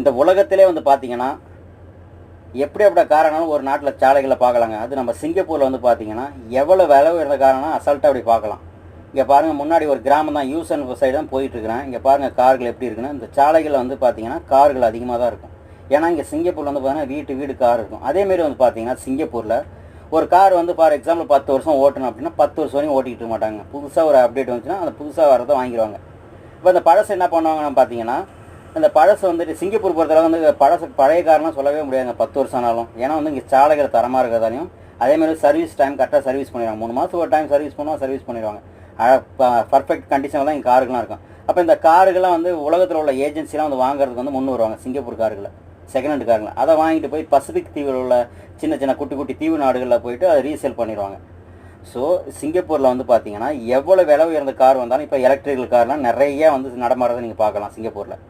இந்த உலகத்திலே வந்து பார்த்தீங்கன்னா எப்படி எப்படி காரணம் ஒரு நாட்டில் சாலைகளை பார்க்கலாங்க. அது நம்ம சிங்கப்பூரில் வந்து பார்த்தீங்கன்னா எவ்வளோ விலை உயர்ந்த காரணம் அசால்ட்டாக அப்படி பார்க்கலாம். இங்கே பாருங்கள் முன்னாடி ஒரு கிராமம் தான் யூஸ் அண்ட் சைடு தான் போயிட்டுருக்கிறேன் இங்கே பாருங்கள் கார்கள் எப்படி இருக்குன்னா இந்த சாலைகளில் வந்து பார்த்தீங்கன்னா கார்கள் அதிகமாக தான் இருக்கும். ஏன்னா இங்கே சிங்கப்பூரில் வந்து பார்த்தீங்கன்னா வீட்டு வீடு கார் இருக்கும். அதேமாரி வந்து பார்த்தீங்கன்னா சிங்கப்பூரில் ஒரு கார் வந்து ஃபார் எக்ஸாம்பிள் பத்து வருஷம் ஓட்டணும் அப்படின்னா பத்து வருஷம் வரையும் ஓட்டிக்கிட்டு மாட்டாங்க. புதுசாக ஒரு அப்டேட் வந்துச்சுன்னா அந்த புதுசாக வரதை வாங்கிடுவாங்க. இப்போ இந்த பழசு என்ன பண்ணுவாங்கன்னு பார்த்தீங்கன்னா இந்த பழசு வந்துட்டு சிங்கப்பூர் பொறுத்தளவு வந்து பழசு பழைய காரெலாம் சொல்லவே முடியாதுங்க பத்து வருஷம் ஆனாலும் ஏன்னா வந்து இங்கே சாலைகள் தரமாக இருக்கிறதாலையும் அதேமாதிரி சர்வீஸ் டைம் கரெக்டாக சர்வீஸ் பண்ணிடுவாங்க. மூணு மாதம் ஒரு டைம் சர்வீஸ் பண்ணுவோம் சர்வீஸ் பண்ணிடுவாங்க. பர்ஃபெக்ட் கண்டிஷனில் தான் இங்கே காருக்கெலாம் இருக்கும். அப்போ இந்த காருகள்லாம் வந்து உலகத்தில் உள்ள ஏஜென்சிலாம் வந்து வாங்குறதுக்கு வந்து முன் வருவாங்க சிங்கப்பூர் காருக்கில் செகண்ட் ஹேண்ட் காருங்களை அதை வாங்கிட்டு போய் பசிபிக் தீவில் உள்ள சின்ன சின்ன குட்டி குட்டி தீவு நாடுகளில் போயிட்டு அதை ரீசேல் பண்ணிடுவாங்க. ஸோ சிங்கப்பூரில் வந்து பார்த்தீங்கன்னா எவ்வளோ விலை உயர்ந்த கார் வந்தாலும் இப்போ எலக்ட்ரிக்கல் கார்லாம் நிறைய வந்து நடமாறதை நீங்கள் பார்க்கலாம் சிங்கப்பூரில்.